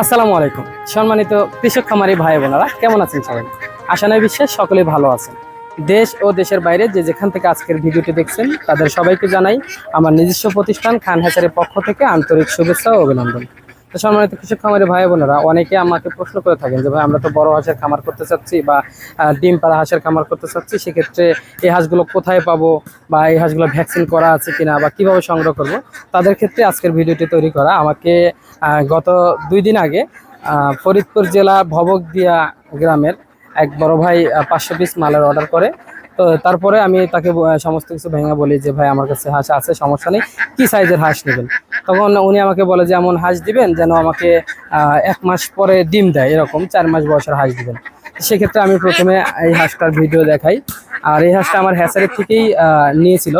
আসসালামু আলাইকুম। সম্মানিত কৃষক খামারি ভাই বোনেরা, কেমন আছেন সবাই? আশা নয় বিশ্বাস সকলে ভালো আছেন। দেশ ও দেশের বাইরে যে যেখান থেকে আজকের ভিডিওটি দেখছেন, তাদের সবাইকে জানাই আমার নিজস্ব প্রতিষ্ঠান খান হ্যাচারের পক্ষ থেকে আন্তরিক শুভেচ্ছা ও অভিনন্দন। তো সম্মানিত কৃষক খামারি ভাই বোনেরা, অনেকে আমাকে প্রশ্ন করে থাকেন যে, ভাই, আমরা তো বড় হাঁসের খামার করতে চাচ্ছি বা ডিম পাড়া হাঁসের খামার করতে চাচ্ছি, সেক্ষেত্রে এই হাঁসগুলো কোথায় পাবো বা, এই হাঁসগুলো ভ্যাকসিন করা আছে কিনা বা, কীভাবে সংগ্রহ করব? তাদের ক্ষেত্রে আজকের ভিডিওটি তৈরি করা আমাকে গত দুই দিন আগে ফরিদপুর জেলা ভবকদিয়া গ্রামের এক বড় ভাই পাঁচশো পিস মালের অর্ডার করে। তো তারপরে আমি তাকে সমস্ত কিছু ভেঙে বলি যে, ভাই, আমার কাছে হাঁস আছে, সমস্যা নেই। কী সাইজের হাঁস নেবেন? তখন উনি আমাকে বলে যে, এমন হাঁস দিবেন যেন আমাকে এক মাস পরে ডিম দেয়। এরকম চার মাস বয়সের হাঁস দিবেন। সেক্ষেত্রে আমি প্রথমে এই হাঁসটার ভিডিও দেখাই। আর এই হাঁসটা আমার হ্যাচারি থেকেই নিয়েছিল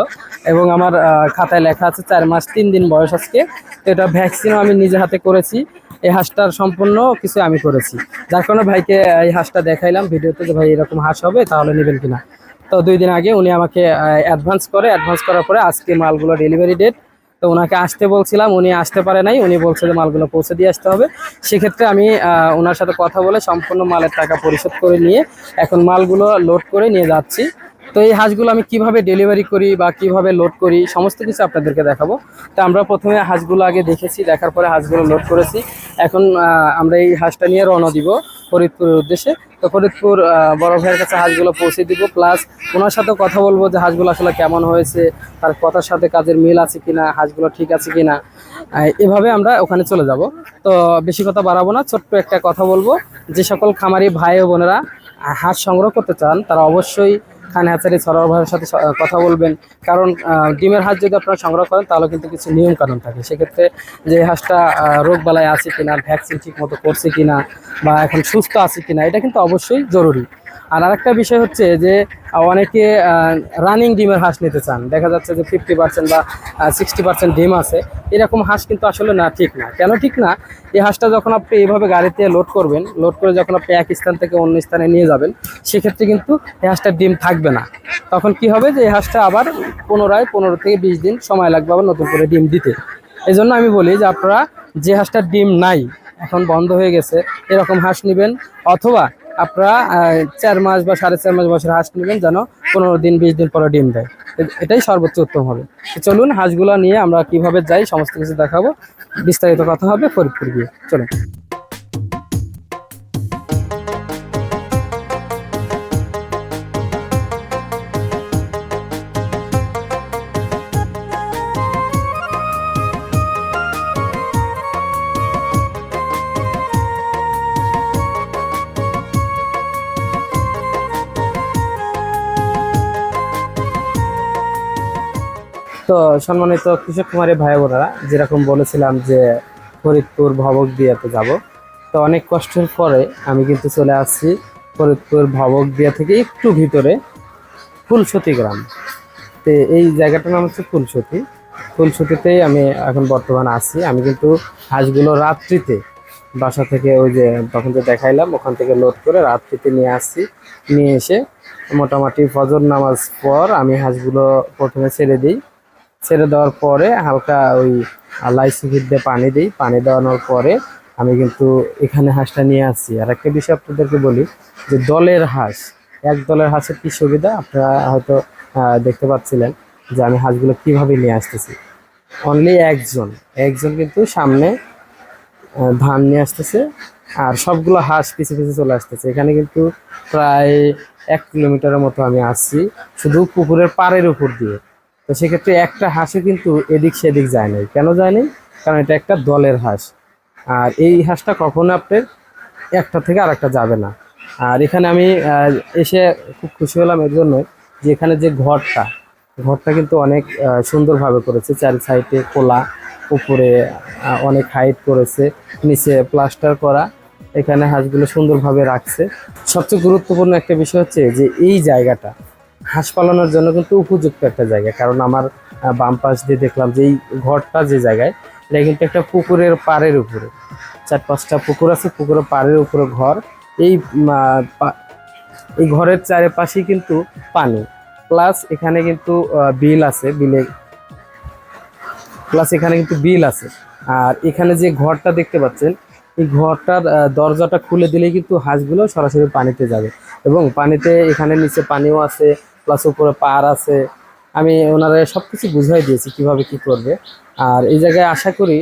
এবং আমার খাতায় লেখা আছে চার মাস তিন দিন বয়স আজকে। তো এটা ভ্যাকসিনও আমি নিজে হাতে করেছি। এই হাঁসটার সম্পূর্ণ কিছু আমি করেছি। যার কারণে ভাইকে এই হাঁসটা দেখাইলাম ভিডিওতে যে ভাই এরকম হাঁস হবে, তাহলে নেবেন কিনা। তো দুই দিন আগে উনি আমাকে অ্যাডভান্স করে অ্যাডভান্স করার পরে আজকে মালগুলো ডেলিভারি ডেট তো ওনাকে আসতে বলছিলাম, উনি আসতে পারে নাই, উনি বলছে যে মালগুলো পৌঁছে দিয়ে আসতে হবে। সেক্ষেত্রে আমি ওনার সাথে কথা বলে সম্পূর্ণ মালের টাকা পরিশোধ করে নিয়ে এখন মালগুলো লোড করে নিয়ে যাচ্ছি। তো এই হাঁসগুলো আমি কীভাবে ডেলিভারি করি বা কীভাবে লোড করি, সমস্ত কিছু আপনাদেরকে দেখাবো। তো আমরা প্রথমে হাঁসগুলো আগে দেখেছি, দেখার পরে হাঁসগুলো লোড করেছি। এখন আমরা এই হাঁসটা নিয়ে রওনা দিব ফরিদপুরের উদ্দেশ্যে। তো ফরিদপুর বড় ভাইয়ের কাছে হাঁসগুলো পৌঁছে দিব। প্লাস ওনার সাথেও কথা বলব যে হাঁসগুলো আসলে কেমন হয়েছে, তার কথার সাথে কাজের মিল আছে কিনা, হাঁসগুলো ঠিক আছে কিনা। এভাবে আমরা ওখানে চলে যাব। তো বেশি কথা বাড়াবো না, ছোট্ট একটা কথা বলব। যে সকল খামারি ভাই ও বোনেরা হাঁস সংগ্রহ করতে চান, তারা অবশ্যই খান হ্যাচারি সরবরাহের সাথে কথা বলবেন। কারণ ডিমের হাঁস যদি আপনারা সংগ্রহ করেন, তাহলে কিন্তু কিছু নিয়ম কানুন থাকে। সেক্ষেত্রে যে হাঁসটা রোগ বালায় আছে কিনা ভ্যাকসিন ঠিক মতো করছে কিনা, বা এখন সুস্থ আছে কিনা, এটা কিন্তু অবশ্যই জরুরি। আর আরেকটা বিষয় হচ্ছে যে অনেকে রানিং ডিমের হাঁস নিতে চান। দেখা যাচ্ছে যে ফিফটি পার্সেন্ট বা সিক্সটি পার্সেন্ট ডিম আছে। এরকম হাঁস কিন্তু আসলে না, ঠিক না। কেন ঠিক না? এই হাঁসটা যখন আপনি এইভাবে গাড়িতে লোড করবেন লোড করে যখন আপনি এক স্থান থেকে অন্য স্থানে নিয়ে যাবেন, সেক্ষেত্রে কিন্তু এই হাঁসটার ডিম থাকবে না। তখন কি হবে যে, এই হাঁসটা আবার পুনরায় পনেরো থেকে বিশ দিন সময় লাগবে আবার নতুন করে ডিম দিতে। এই জন্য আমি বলি যে, আপনারা যে হাঁসটার ডিম নাই, এখন বন্ধ হয়ে গেছে, এরকম হাঁস নেবেন। অথবা আপনারা চার মাস বা সাড়ে চার মাস বছর হাঁস নেবেন যেন পনেরো দিন, বিশ দিন পরে ডিম দেয়। এটাই সর্বোচ্চ উত্তম হবে। চলুন হাঁসগুলো নিয়ে আমরা কীভাবে যাই, সমস্ত কিছু দেখাবো। বিস্তারিত কথা হবে ফরিদপুর গিয়ে। চলুন। তো সম্মানিত কৃষক কুমারী ভাই বোনেরা যেরকম বলেছিলাম যে ফরিদপুর ভবক দিয়াতে যাব, তো অনেক কষ্টের পরে আমি কিন্তু চলে আসছি ফরিদপুর ভবক দিয়া থেকে একটু ভিতরে ফুলসতী গ্রাম। তো এই জায়গাটার নাম হচ্ছে ফুলসতী। ফুলসতীতেই আমি এখন বর্তমানে আছি। আমি কিন্তু হাঁসগুলো রাত্রিতে বাসা থেকে ওই যে তখন যে দেখাইলাম, ওখান থেকে লোড করে রাত্রিতে নিয়ে আসছি। নিয়ে এসে মোটামুটি ফজর নামাজ পর আমি হাঁসগুলো প্রথমে ছেড়ে দিই। ছেড়ে দেওয়ার পরে হালকা ওই লাইসি দিয়ে পানি দিই। পানি দেওয়ানোর পরে আমি কিন্তু এখানে হাঁসটা নিয়ে আসছি। আর একটা বিষয় আপনাদেরকে বলি যে দলের হাঁস, এক দলের হাঁসের কী সুবিধা? আপনারা হয়তো দেখতে পাচ্ছিলেন যে আমি হাঁসগুলো কীভাবে নিয়ে আসতেছি। অনলি একজন একজন কিন্তু সামনে ধান নিয়ে আসতেছে। আর সবগুলো হাঁস পিছে পিছে চলে আসতেছে। এখানে কিন্তু প্রায় এক কিলোমিটারের মতো আমি আসছি। শুধু পুকুরের পাড়ের উপর দিয়ে। তো সেক্ষেত্রে একটা হাঁসও কিন্তু এদিক সেদিক যায় নাই। কেন যায় নাই? কারণ এটা একটা দলের হাঁস। আর এই হাঁসটা কখনো আপনার একটা থেকে আরেকটা যাবে না। আর এখানে আমি এসে খুব খুশি হলাম এর জন্য যে এখানে যে ঘরটা ঘরটা কিন্তু অনেক সুন্দরভাবে করেছে। চারি সাইডে খোলা উপরে অনেক হাইট করেছে, নিচে প্লাস্টার করা। এখানে হাঁসগুলো সুন্দরভাবে রাখছে। সবচেয়ে গুরুত্বপূর্ণ একটা বিষয় হচ্ছে যে এই জায়গাটা হাঁস পালনের জন্য কিন্তু উপযুক্ত একটা জায়গা। কারণ আমার বাম পাশ দিয়ে দেখলাম যে এই ঘরটা যে জায়গায়, এটা কিন্তু একটা পুকুরের পাড়ের উপরে। চার পাঁচটা পুকুর আছে, পুকুরের পাড়ের উপরে ঘর। এই এই ঘরের চারিপাশেই কিন্তু পানি। প্লাস এখানে কিন্তু বিল আছে, বিলে প্লাস এখানে কিন্তু বিল আছে। আর এখানে যে ঘরটা দেখতে পাচ্ছেন, এই ঘরটার দরজাটা খুলে দিলেই কিন্তু হাঁসগুলো সরাসরি পানিতে যাবে। এবং পানিতে এখানে নিচে পানিও আছে প্লাস উপরে পার আছে। আমি ওনারা সব কিছু বুঝাই দিয়েছি কীভাবে কি করবে। আর এই জায়গায় আশা করি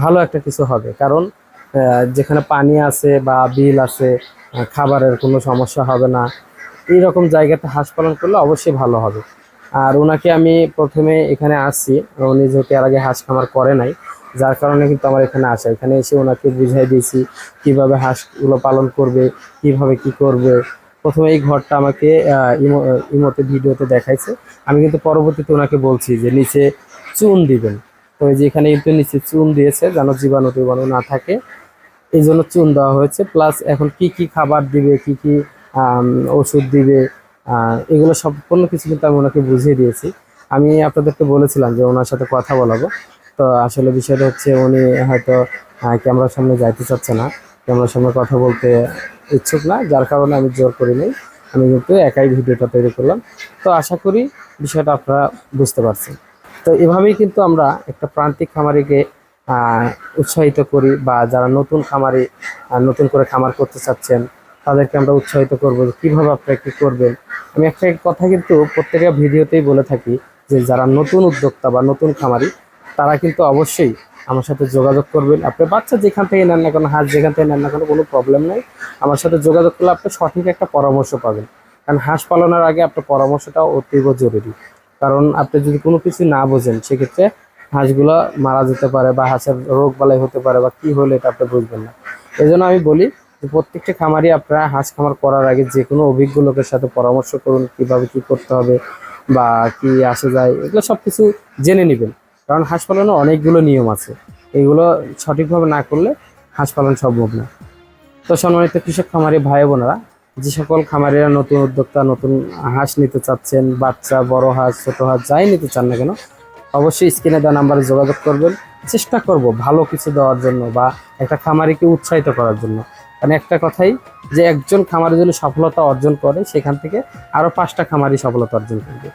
ভালো একটা কিছু হবে। কারণ যেখানে পানি আছে বা বিল আছে খাবারের কোনো সমস্যা হবে না। এই রকম জায়গাতে হাঁস পালন করলে অবশ্যই ভালো হবে। আর ওনাকে আমি প্রথমে এখানে আসছি। উনি যেহেতু এর আগে হাঁস খামার করে নাই, যার কারণে কিন্তু আমার এখানে আসা। এখানে এসে ওনাকে বুঝাই দিয়েছি কীভাবে হাঁসগুলো পালন করবে, কীভাবে কি করবে। প্রথমে এই ঘরটা আমাকে ইমোতে, ভিডিওতে দেখাইছে। আমি কিন্তু পরবর্তীতে ওনাকে বলছি যে নিচে চুন দিবেন। তো এই যে এখানে কিন্তু নিচে চুন দিয়েছে, যেন জীবাণু টিবাণু না থাকে। এই জন্য চুন দেওয়া হয়েছে। প্লাস এখন কি কি খাবার দিবে, কি কি ওষুধ দিবে এগুলো সম্পূর্ণ কিছু কিন্তু আমি ওনাকে বুঝিয়ে দিয়েছি। আমি আপনাদেরকে বলেছিলাম যে ওনার সাথে কথা বলাবো। তো আসলে বিষয়টা হচ্ছে উনি হয়তো ক্যামেরার সামনে যাইতে চাচ্ছে না। ক্যামেরার সামনে কথা বলতে ইচ্ছুক না, যার কারণে আমি জোর করি নাই। আমি কিন্তু একাই ভিডিওটা তৈরি করলাম। তো আশা করি বিষয়টা আপনারা বুঝতে পারছেন। তো এভাবেই কিন্তু আমরা একটা প্রান্তিক খামারিকে উৎসাহিত করি বা যারা নতুন খামারি নতুন করে খামার করতে চাচ্ছেন, তাদেরকে আমরা উৎসাহিত করব কীভাবে আপনারা কি করবেন। আমি একটা কথা কিন্তু প্রত্যেকটা ভিডিওতেই বলে থাকি যে যারা নতুন উদ্যোক্তা বা নতুন খামারি, তারা কিন্তু অবশ্যই আমার সাথে যোগাযোগ করবেন। আপনি বাচ্চা যেখান থেকে নেন না কেন, হাঁস যেখান থেকে নেন না কেন, কোনো প্রবলেম নেই। আমার সাথে যোগাযোগ করলে আপনি সঠিক একটা পরামর্শ পাবেন। কারণ হাঁস পালনের আগে আপনার পরামর্শটা অতীব জরুরি। কারণ আপনি যদি কোনো কিছু না বোঝেন, সেক্ষেত্রে হাঁসগুলো মারা যেতে পারে বা হাঁসের রোগ বালাই হতে পারে বা কি হলে এটা আপনি বুঝবেন না। এই জন্য আমি বলি যে প্রত্যেকটা খামারই আপনারা হাঁস খামার করার আগে যে কোনো অভিজ্ঞ লোকের সাথে পরামর্শ করুন, কীভাবে কি করতে হবে বা কি আসে যায়, এগুলো সব কিছু জেনে নেবেন। কারণ হাঁস পালনে অনেকগুলো নিয়ম আছে। এগুলো সঠিকভাবে না করলে হাঁস পালন সম্ভব না। তো সম্মানিত কৃষক খামারি ভাই বোনেরা, যে সকল খামারিরা নতুন উদ্যোক্তা, নতুন হাঁস নিতে চাচ্ছেন, বাচ্চা, বড় হাঁস, ছোট হাঁস, যাই নিতে চান না কেন, অবশ্যই স্ক্রিনে দেওয়া নাম্বারে যোগাযোগ করবেন। চেষ্টা করব ভালো কিছু দেওয়ার জন্য বা একটা খামারিকে উৎসাহিত করার জন্য। কারণ একটা কথাই যে একজন খামারি যদি সফলতা অর্জন করে, সেখান থেকে আরও পাঁচটা খামারি সফলতা অর্জন করবে।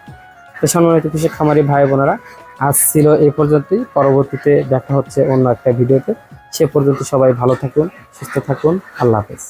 তো সম্মানিত কৃষক খামারি ভাই বোনেরা আজ ছিল এই পর্যন্তই। পরবর্তীতে দেখা হচ্ছে অন্য একটা ভিডিওতে। সে পর্যন্ত সবাই ভালো থাকুন, সুস্থ থাকুন। আল্লাহ হাফেজ।